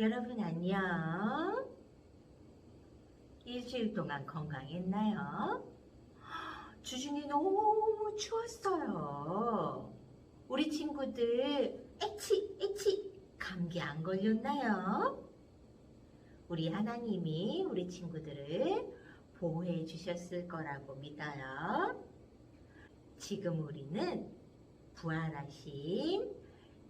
여러분 안녕. 일주일 동안 건강했나요? 주중에 너무 추웠어요. 우리 친구들 에치 에치 감기 안 걸렸나요? 우리 하나님이 우리 친구들을 보호해 주셨을 거라고 믿어요. 지금 우리는 부활하신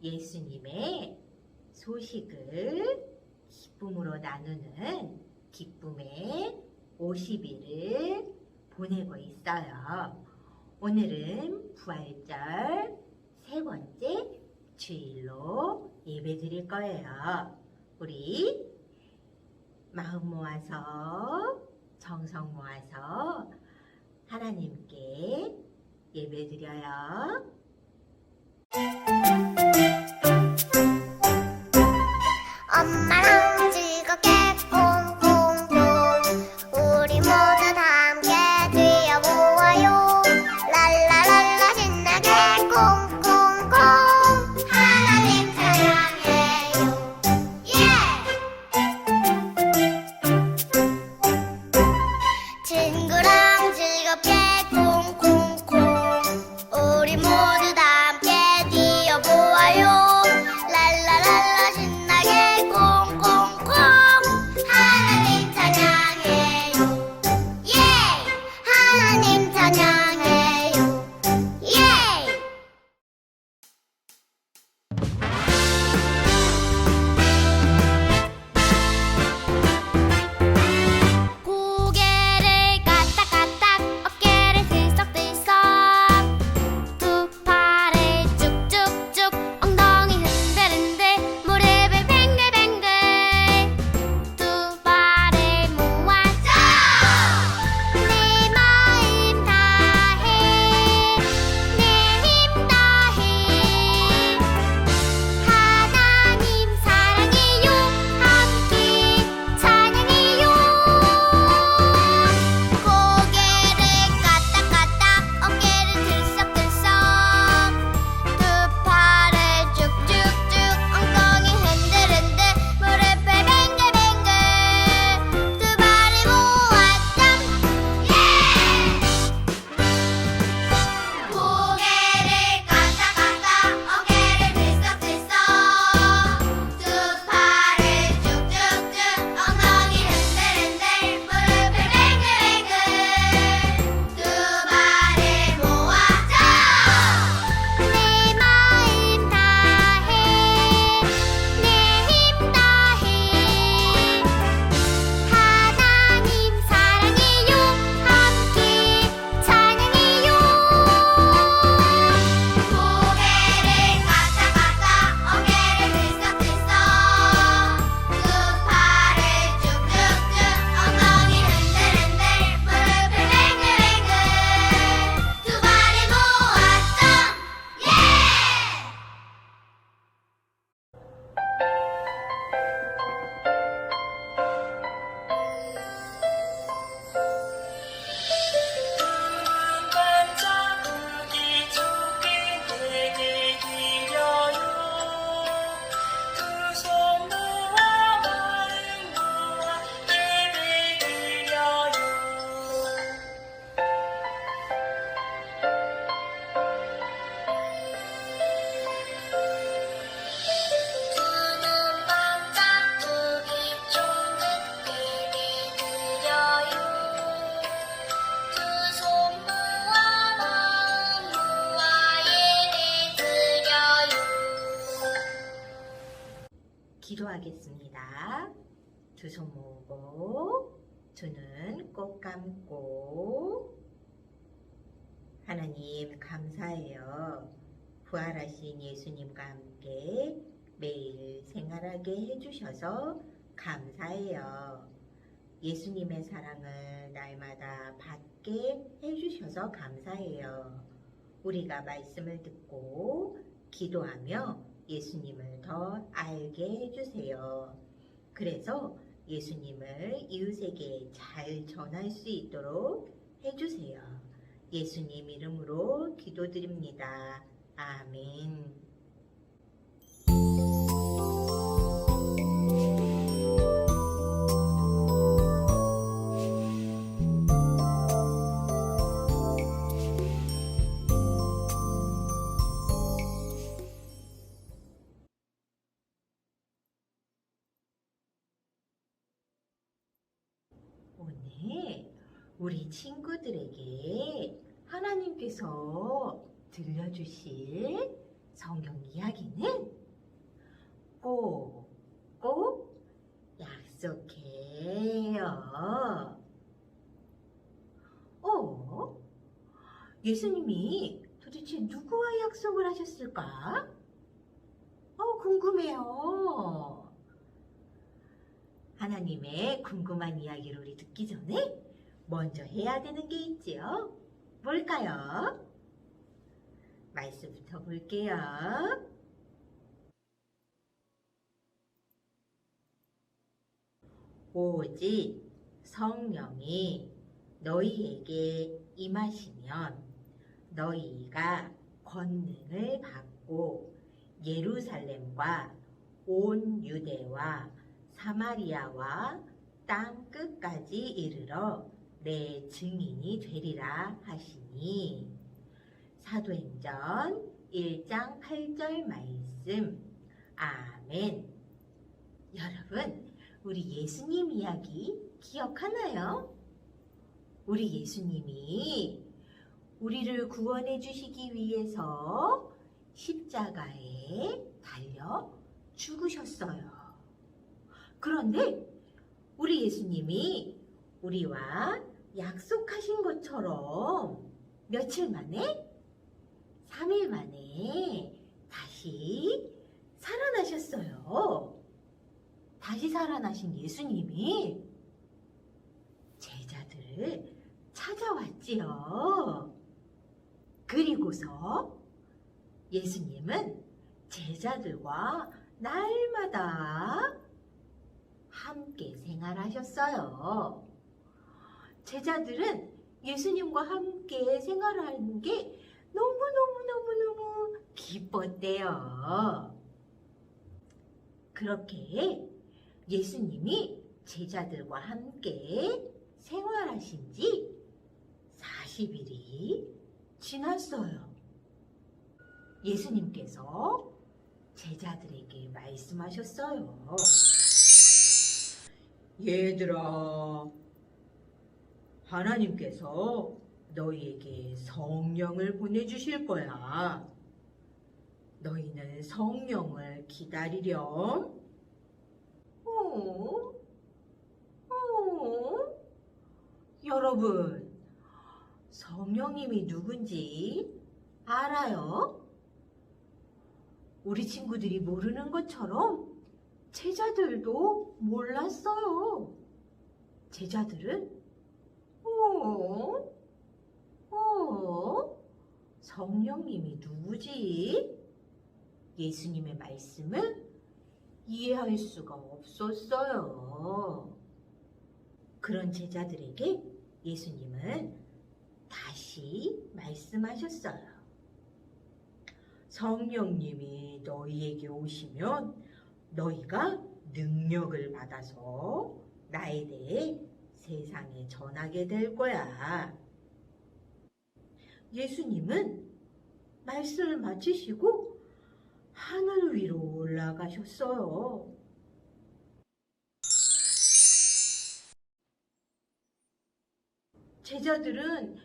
예수님의 소식을 기쁨으로 나누는 기쁨의 50일을 보내고 있어요. 오늘은 부활절 세 번째 주일로 예배 드릴 거예요. 우리 마음 모아서 정성 모아서 하나님께 예배 드려요. 하겠습니다. 두 손 모으고 두 눈 꼭 감고 하나님 감사해요. 부활하신 예수님과 함께 매일 생활하게 해주셔서 감사해요. 예수님의 사랑을 날마다 받게 해주셔서 감사해요. 우리가 말씀을 듣고 기도하며 예수님을 더 알게 해주세요. 그래서 예수님을 이웃에게 잘 전할 수 있도록 해주세요. 예수님 이름으로 기도드립니다. 아멘. 우리 친구들에게 하나님께서 들려주실 성경 이야기는 꼭, 꼭 약속해요. 어? 예수님이 도대체 누구와 약속을 하셨을까? 어, 궁금해요. 하나님의 궁금한 이야기를 우리 듣기 전에 먼저 해야 되는 게 있지요. 뭘까요? 말씀부터 볼게요. 오직 성령이 너희에게 임하시면 너희가 권능을 받고 예루살렘과 온 유대와 사마리아와 땅 끝까지 이르러 내 증인이 되리라 하시니 사도행전 1장 8절 말씀 아멘 여러분 우리 예수님 이야기 기억하나요? 우리 예수님이 우리를 구원해 주시기 위해서 십자가에 달려 죽으셨어요. 그런데 우리 예수님이 우리와 약속하신 것처럼 며칠 만에, 3일 만에 다시 살아나셨어요. 다시 살아나신 예수님이 제자들을 찾아왔지요. 그리고서 예수님은 제자들과 날마다 함께 생활하셨어요. 제자들은 예수님과 함께 생활하는 게 너무너무너무너무 기뻤대요. 그렇게 예수님이 제자들과 함께 생활하신 지 40일이 지났어요. 예수님께서 제자들에게 말씀하셨어요. 얘들아, 하나님께서 너희에게 성령을 보내주실 거야. 너희는 성령을 기다리렴. 어? 어? 여러분, 성령님이 누군지 알아요? 우리 친구들이 모르는 것처럼 제자들도 몰랐어요. 제자들은 어? 어? 성령님이 누구지? 예수님의 말씀을 이해할 수가 없었어요. 그런 제자들에게 예수님은 다시 말씀하셨어요. 성령님이 너희에게 오시면 너희가 능력을 받아서 나에 대해 세상에 전하게 될 거야. 예수님은 말씀을 마치시고 하늘 위로 올라가셨어요. 제자들은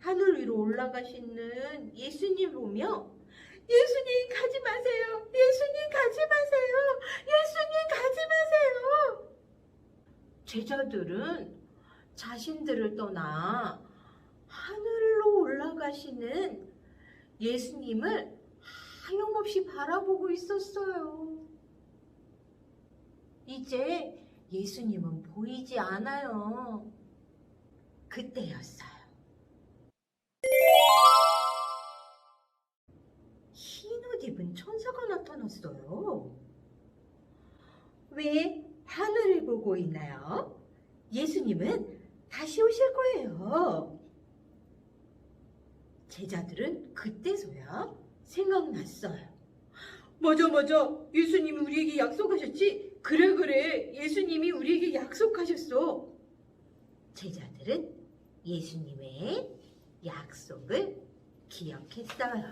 하늘 위로 올라가시는 예수님 보며 예수님 가지 마세요. 예수님 가지 마세요. 예수님 가지 마세요. 제자들은 자신들을 떠나 하늘로 올라가시는 예수님을 하염없이 바라보고 있었어요. 이제 예수님은 보이지 않아요. 그때였어요. 흰 옷 입은 천사가 나타났어요. 왜 하늘을 보고 있나요? 예수님은 다시 오실 거예요. 제자들은 그때서야 생각났어요. 맞아, 맞아. 예수님이 우리에게 약속하셨지? 그래, 그래. 예수님이 우리에게 약속하셨어. 제자들은 예수님의 약속을 기억했어요.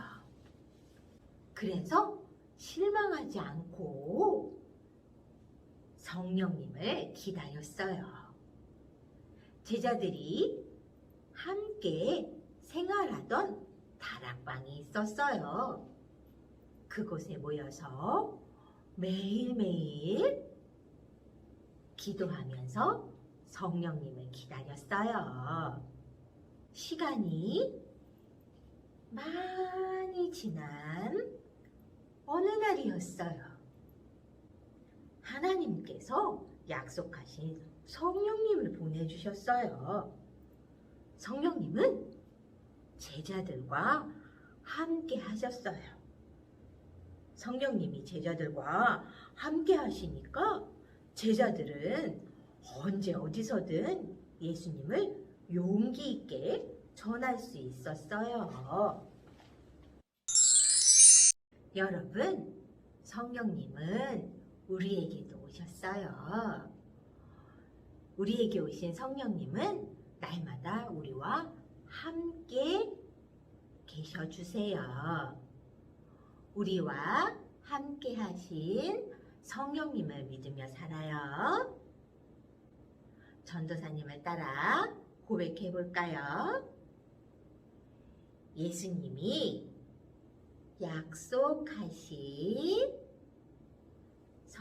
그래서 실망하지 않고 성령님을 기다렸어요. 제자들이 함께 생활하던 다락방이 있었어요. 그곳에 모여서 매일매일 기도하면서 성령님을 기다렸어요. 시간이 많이 지난 어느 날이었어요. 하나님께서 약속하신 성령님을 보내주셨어요. 성령님은 제자들과 함께 하셨어요. 성령님이 제자들과 함께 하시니까 제자들은 언제 어디서든 예수님을 용기 있게 전할 수 있었어요. 여러분, 성령님은 우리에게도 오셨어요. 우리에게 오신 성령님은 날마다 우리와 함께 계셔 주세요. 우리와 함께 하신 성령님을 믿으며 살아요. 전도사님을 따라 고백해 볼까요? 예수님이 약속하신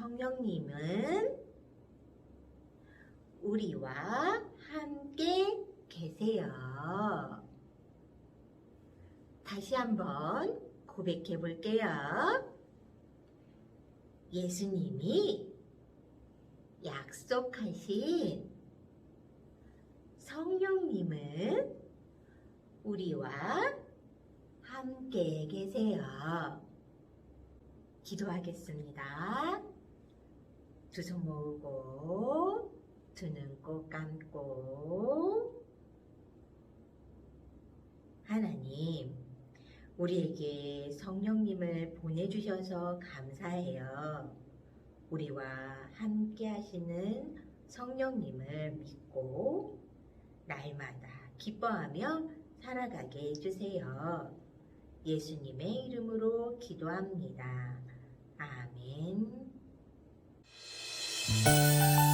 성령님은 우리와 함께 계세요. 다시 한번 고백해 볼게요. 예수님이 약속하신 성령님은 우리와 함께 계세요. 기도하겠습니다. 두 손 모으고 두 눈 꼭 감고 하나님 우리에게 성령님을 보내주셔서 감사해요. 우리와 함께 하시는 성령님을 믿고 날마다 기뻐하며 살아가게 해주세요. 예수님의 이름으로 기도합니다. 아멘. Música